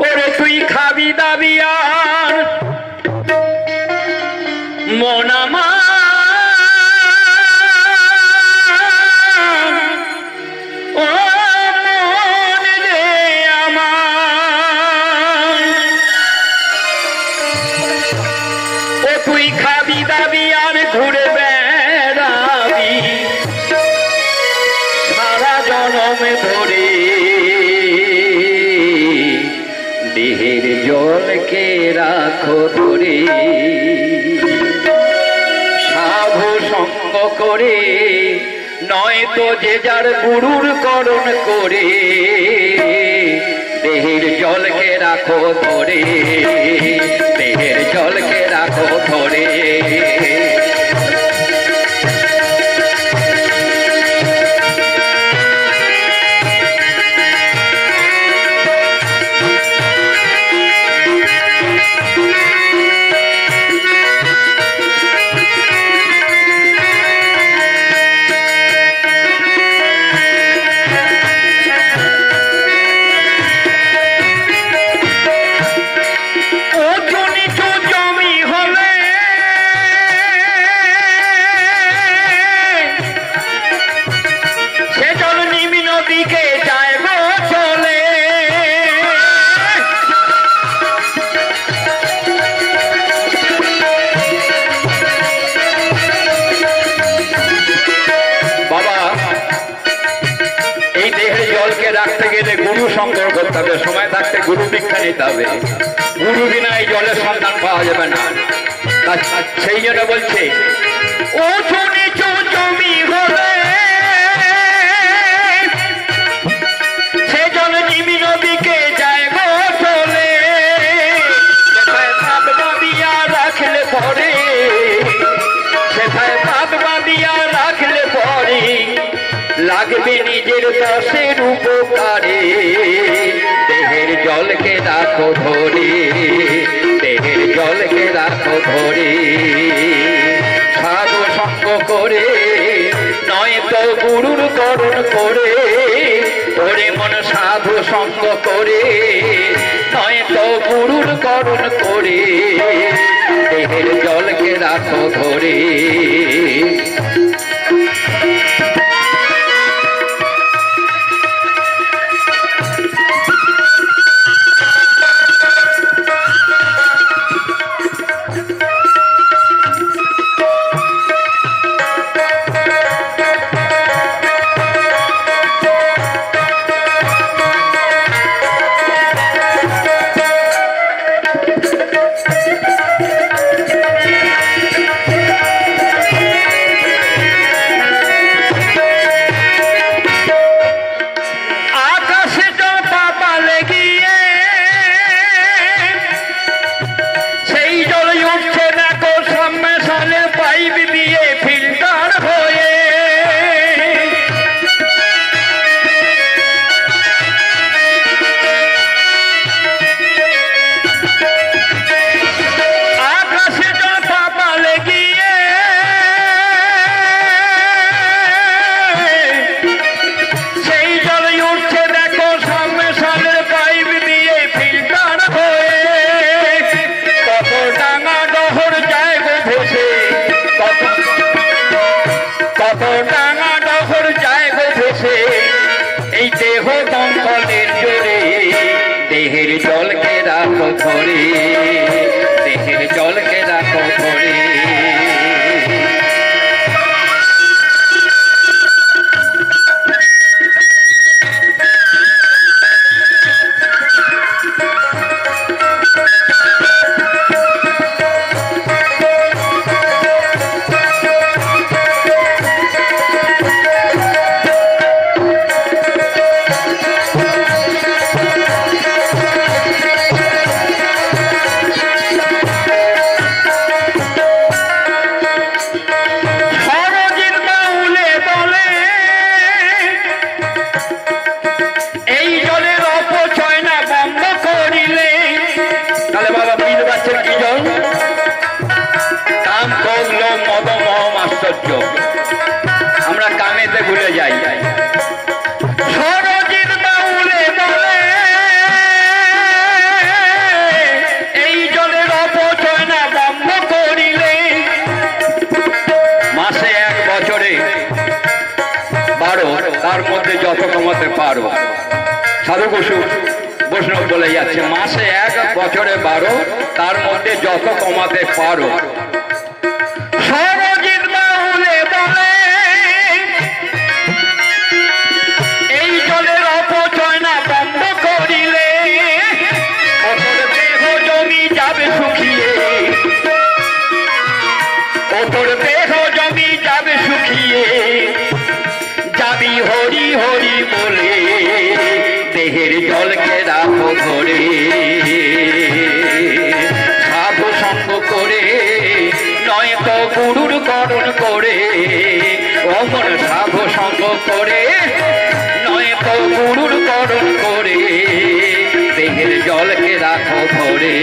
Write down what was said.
ওরে তুই খাবি দাবি রাখো তোরে সাধু সঙ্গ করে নয় তো যে যার গুরুর করণ করে, দেহের জলকে রাখো ধরে, দেহের জলকে রাখো ধরে। সংগ্রহ করতে হবে, সময় থাকতে গুরু দীক্ষা নিতে হবে। গুরু বিনা এই জলের সন্ধান পাওয়া যাবে না। সেই জন্য বলছে ও জমি হলে লাগবে নিজের দশের উপকারে। দেহের জলকে রাখো ধরে, দেহের জলকে রাখো ধরে। সাধু সঙ্গ করে, নয় তো গুরুর করণ করে। ওরে মন সাধু সঙ্গ করে, নয় তো গুরুর করণ করে। দেহের জলকে রাখো ধরে। কত ডাঙা ডহর যায় গো ভেসে এই দেহ দঙ্কলের জোরে দেহের জলকে রাখো ধরে। সৌন্দর্য আমরা কামেতে ভুলে যাই। তার মধ্যে যত কমাতে পারো। সাধু বসু, বৈষ্ণব বলে যাচ্ছে, মাসে এক বছরে বারো, তার মধ্যে যত কমাতে পারো। গুরুর করণ করে, অমর সাধ সঙ্গ করে। নয় তো গুরুর করণ করে, দেহের জলকে রাখো ধরে।